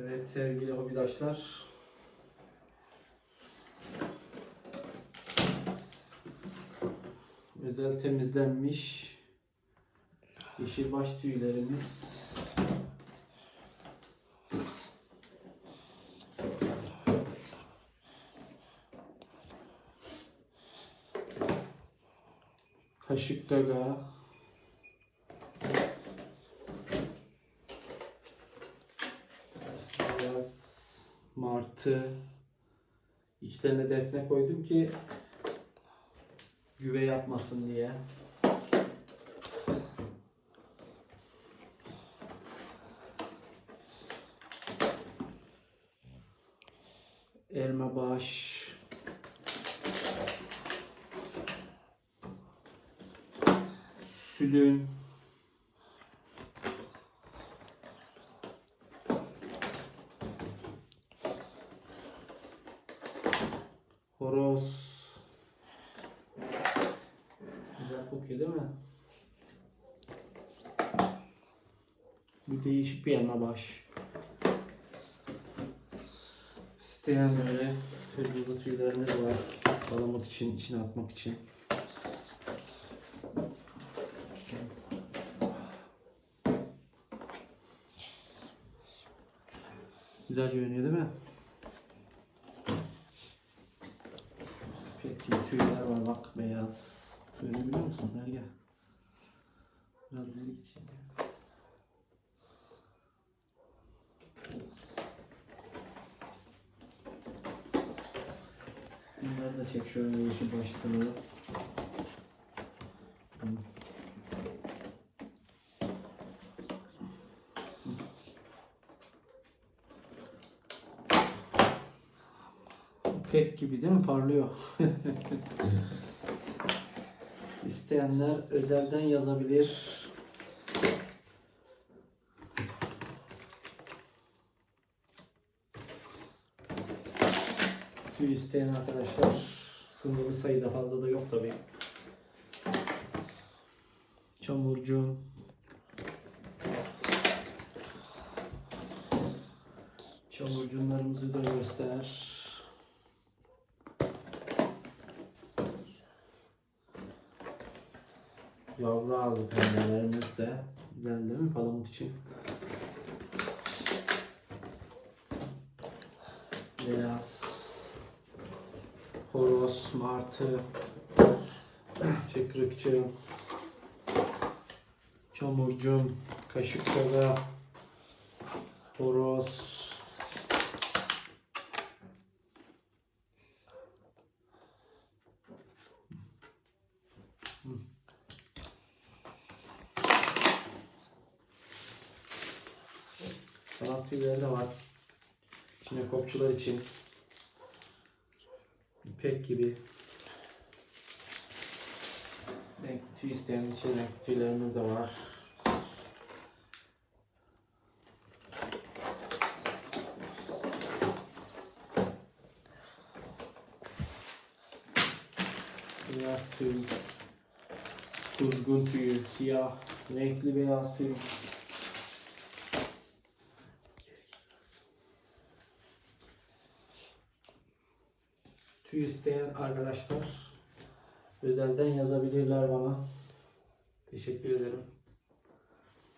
Evet sevgili hobidaşlar. Özel temizlenmiş yeşilbaş tüylerimiz. Kaşık gaga. Biraz martı. İçlerine defne koydum ki güve yapmasın diye. Elma baş. Sülün. Horoz. Güzel kokuyor değil mi? Bu değişik bir elma baş. İsteyen böyle kırmızı tüylerimiz var. Palamut için, içine atmak için. Güzel görünüyor değil mi? Peki tüyler var bak beyaz. Görebiliyor musun? Gel gel. Biraz ileri gideceğim. Bunları da çek şöyle yeşil başlığı. Pek gibi değil mi? Parlıyor. İsteyenler özelden yazabilir. Tüy isteyen arkadaşlar sınırlı sayıda fazla da yok tabi. Çamurcuğum. Çamurcunlarımızı da göster. Yavru ağzı pembelerimiz de güzel değil mi? Palamut için? Beyaz. Horoz, martı, çıkrıkçı, çamurcun, kaşık horoz, Sanat tüyleri de var. Yine kopçular için. İpek gibi. Renk tüy isteyen için renk tüylerimiz de var. Beyaz tüy, kuzgun tüyü, siyah, renkli beyaz tüy. Tüy isteyen arkadaşlar özelden yazabilirler bana. Teşekkür ederim.